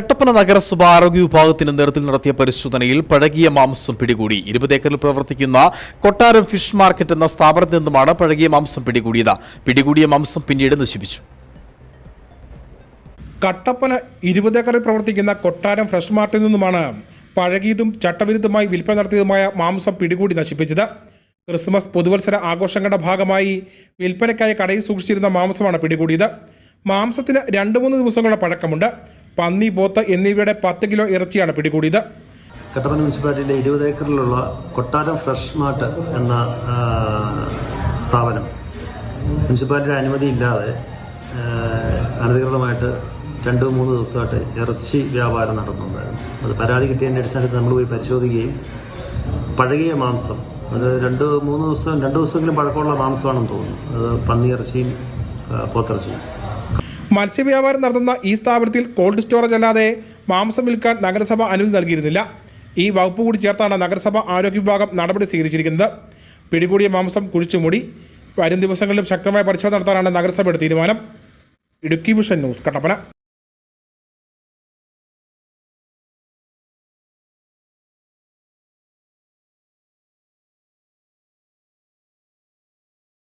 കട്ടപ്പന നഗരസഭ ആരോഗ്യ വിഭാഗത്തിന്റെ നേതൃത്വത്തിൽ നടത്തിയ പരിശോധനയിൽ പഴകിയ മാംസം പിടികൂടി. ഇരുപത് ഏക്കറിൽ പ്രവർത്തിക്കുന്ന കൊട്ടാരം ഫിഷ് മാർക്കറ്റ് എന്ന സ്ഥാപനത്തിൽ നിന്നുമാണ് പഴകിയ മാംസം പിടികൂടിയത്. പിടികൂടിയ മാംസം പിന്നീട് നശിപ്പിച്ചു. കട്ടപ്പന ഇരുപത് ഏക്കറിൽ പ്രവർത്തിക്കുന്ന കൊട്ടാരം ഫ്രഷ് മാർട്ടിൽ നിന്നുമാണ് പഴകിയതും ചട്ടവിരുദ്ധമായി വിൽപ്പന നടത്തിയതുമായ മാംസം പിടികൂടി നശിപ്പിച്ചത്. ക്രിസ്മസ് പുതുവത്സര ആഘോഷങ്ങളുടെ ഭാഗമായി വിൽപ്പനയ്ക്കായി കടയിൽ സൂക്ഷിച്ചിരുന്ന മാംസമാണ് പിടികൂടിയത്. മാംസത്തിന് രണ്ട് മൂന്ന് ദിവസങ്ങളുടെ പഴക്കമുണ്ട്. പന്നി പോത്ത് എന്നിവയുടെ പത്ത് കിലോ ഇറച്ചിയാണ് പിടികൂടിയത്. കട്ടപ്പന മുനിസിപ്പാലിറ്റിയിലെ ഇരുപത് ഏക്കറിലുള്ള കൊട്ടാരം ഫ്രഷ് മാർട്ട് എന്ന സ്ഥാപനം മുനിസിപ്പാലിറ്റിയുടെ അനുമതി ഇല്ലാതെ അനധികൃതമായിട്ട് രണ്ട് മൂന്ന് ദിവസമായിട്ട് ഇറച്ചി വ്യാപാരം നടത്തുന്നുണ്ടായിരുന്നു. അത് പരാതി കിട്ടിയതിന്റെ അടിസ്ഥാനത്തിൽ നമ്മൾ പോയി പരിശോധിക്കുകയും പഴകിയ മാംസം അത് രണ്ട് മൂന്ന് ദിവസം രണ്ട് ദിവസമെങ്കിലും പഴക്കമുള്ള മാംസമാണെന്ന് തോന്നുന്നു. അത് പന്നിയിറച്ചിയും പോത്തിറച്ചിയും. മത്സ്യവ്യാപാരം നടത്തുന്ന ഈ സ്ഥാപനത്തിൽ കോൾഡ് സ്റ്റോറേജ് അല്ലാതെ മാംസം വിൽക്കാൻ നഗരസഭ അനുമതി നൽകിയിരുന്നില്ല. ഈ വകുപ്പ് കൂടി ചേർത്താണ് നഗരസഭ ആരോഗ്യ വിഭാഗം നടപടി സ്വീകരിച്ചിരിക്കുന്നത്. പിടികൂടിയ മാംസം കുഴിച്ചുമൂടി വരും ദിവസങ്ങളിലും ശക്തമായ പരിശോധന നടത്താനാണ് നഗരസഭയുടെ തീരുമാനം. Idukki vision news Kattappana.